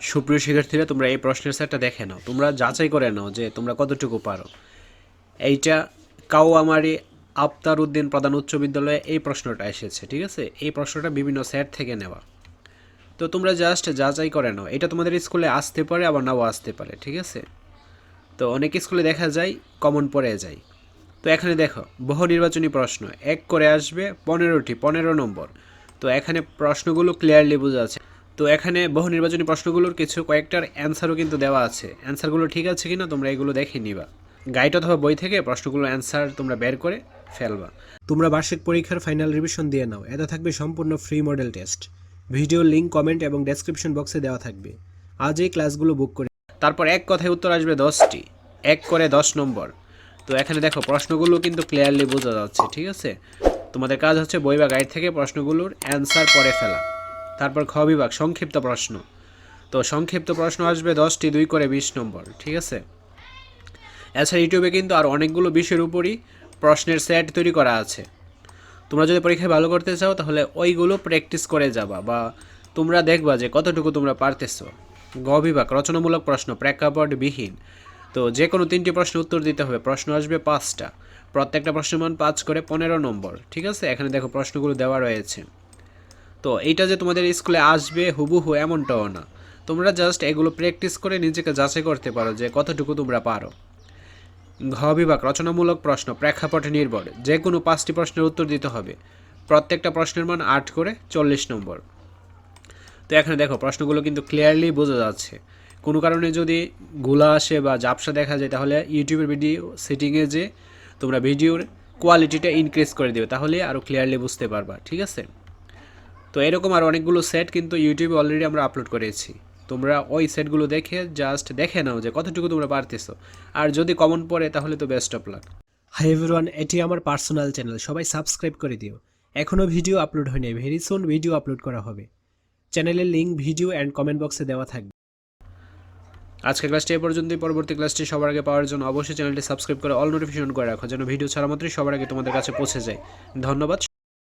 সুপ্রিয় শিক্ষার্থীরা, তোমরা এই প্রশ্নের সেটটা দেখে নাও। তোমরা যাচাই করে নাও যে তোমরা কতটুকু পারো। এইটা কাউ আমারি আফতার উদ্দিন প্রধান উচ্চ বিদ্যালয়ে এই প্রশ্নটা এসেছে, ঠিক আছে? এই প্রশ্নটা বিভিন্ন সেট থেকে নেওয়া। তো তোমরা জাস্ট যাচাই করে নাও। এটা তোমাদের স্কুলে আসতে পারে, আবার নাও আসতে পারে, ঠিক আছে? তো অনেক স্কুলে দেখা যায় কমন পড়ে যায়। তো এখানে দেখো, বহু নির্বাচনী প্রশ্ন। এক করে আসবে পনেরোটি, পনেরো নম্বর। তো এখানে প্রশ্নগুলো ক্লিয়ারলি বোঝা আছে। তো এখানে বহু নির্বাচনী প্রশ্নগুলোর কিছু কয়েকটার অ্যান্সারও কিন্তু দেওয়া আছে। অ্যান্সারগুলো ঠিক আছে কিনা তোমরা এগুলো দেখে নিবা। গাইড অথবা বই থেকে প্রশ্নগুলোর অ্যান্সার তোমরা বের করে ফেলবা। তোমরা বার্ষিক পরীক্ষার ফাইনাল রিভিশন দিয়ে নাও। এতে থাকবে সম্পূর্ণ free model test video link comment এবং ডেসক্রিপশন বক্সে দেওয়া থাকবে। আজ এই ক্লাসগুলো বুক করে তারপর এক কথায় উত্তর আসবে দশটি। এক করে দশ নম্বর। তো এখানে দেখো, প্রশ্নগুলো কিন্তু ক্লিয়ারলি বোঝা যাচ্ছে, ঠিক আছে? তোমাদের কাজ হচ্ছে বই বা গাইড থেকে প্রশ্নগুলোর অ্যান্সার পরে ফেলা। তারপর খ বিভাগ, সংক্ষিপ্ত প্রশ্ন। তো সংক্ষিপ্ত প্রশ্ন আসবে দশটি, দুই করে বিশ নম্বর, ঠিক আছে? এছাড়া ইউটিউবে কিন্তু আর অনেকগুলো বিষয়ের উপরই প্রশ্নের সেট তৈরি করা আছে। তোমরা যদি পরীক্ষায় ভালো করতে চাও, তাহলে ওইগুলো প্র্যাকটিস করে যাবা বা তোমরা দেখবা যে কতটুকু তোমরা পারতেছো। গ বিভাগ, রচনামূলক প্রশ্ন প্রেক্ষাপট বিহীন তো যে কোনো তিনটি প্রশ্নের উত্তর দিতে হবে। প্রশ্ন আসবে পাঁচটা। প্রত্যেকটা প্রশ্নের মান পাঁচ করে পনেরো নম্বর, ঠিক আছে? এখানে দেখো প্রশ্নগুলো দেওয়া রয়েছে। তো এইটা যে তোমাদের স্কুলে আসবে, হুবহু এমনটাও না। তোমরা জাস্ট এগুলো প্র্যাকটিস করে নিজেকে যাচাই করতে পারো যে কতটুকু তোমরা পারো। ঘ বিভাগ, রচনামূলক প্রশ্ন, প্রেক্ষাপট নির্ভর, যে কোনো পাঁচটি প্রশ্নের উত্তর দিতে হবে। প্রত্যেকটা প্রশ্নের মান আট করে চল্লিশ নম্বর। তো এখানে দেখো, প্রশ্নগুলো কিন্তু ক্লিয়ারলি বোঝা যাচ্ছে। কোনো কারণে যদি গুলা আসে বা জাপসা দেখা যায়, তাহলে ইউটিউবের ভিডিও সেটিংয়ে যে তোমরা ভিডিওর কোয়ালিটিটা ইনক্রিজ করে দেবে, তাহলে আরও ক্লিয়ারলি বুঝতে পারবা, ঠিক আছে? তো এরকম আর অনেকগুলো সেট কিন্তু ইউটিউবে অলরেডি আমরা আপলোড করেছি। তোমরা ওই সেটগুলো দেখে জাস্ট দেখে নাও যে কতটুকু তোমরা পারতেছো। আর যদি কমন পড়ে তাহলে তো best of luck hi everyone এটি আমার পার্সোনাল চ্যানেল সবাই সাবস্ক্রাইব করে দিও। এখনও ভিডিও আপলোড হয়নি ভেরি সুন ভিডিও আপলোড করা হবে। চ্যানেলের লিঙ্ক ভিডিও অ্যান্ড কমেন্ট বক্সে দেওয়া থাকবে। আজকের ক্লাসটি এ পর্যন্তই পরবর্তী ক্লাসটি সবার আগে পাওয়ার জন্য অবশ্যই চ্যানেলটি সাবস্ক্রাইব করে অল নোটিফিকেশন করে রাখো যেন ভিডিও ছাড়া মাত্রই সবার আগে তোমাদের কাছে পৌঁছে যায়। ধন্যবাদ